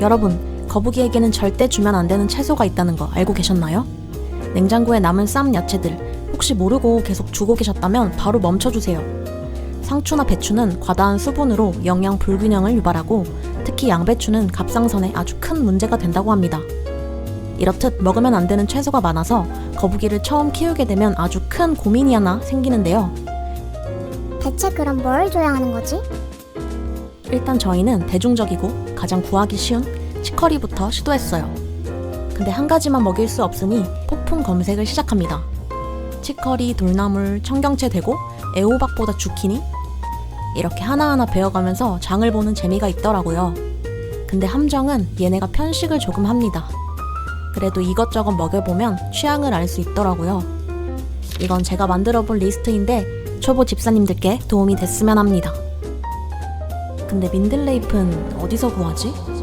여러분, 거북이에게는 절대 주면 안 되는 채소가 있다는 거 알고 계셨나요? 냉장고에 남은 쌈 야채들 혹시 모르고 계속 주고 계셨다면 바로 멈춰주세요. 상추나 배추는 과다한 수분으로 영양 불균형을 유발하고 특히 양배추는 갑상선에 아주 큰 문제가 된다고 합니다. 이렇듯 먹으면 안 되는 채소가 많아서 거북이를 처음 키우게 되면 아주 큰 고민이 하나 생기는데요. 대체 그럼 뭘 줘야 하는 거지? 일단 저희는 대중적이고 가장 구하기 쉬운 치커리부터 시도했어요. 근데 한 가지만 먹일 수 없으니 폭풍 검색을 시작합니다. 치커리, 돌나물, 청경채 되고 애호박보다 주키니 이렇게 하나하나 배워가면서 장을 보는 재미가 있더라고요. 근데 함정은 얘네가 편식을 조금 합니다. 그래도 이것저것 먹여보면 취향을 알 수 있더라고요. 이건 제가 만들어 본 리스트인데 초보 집사님들께 도움이 됐으면 합니다. 근데 민들레 잎은 어디서 구하지?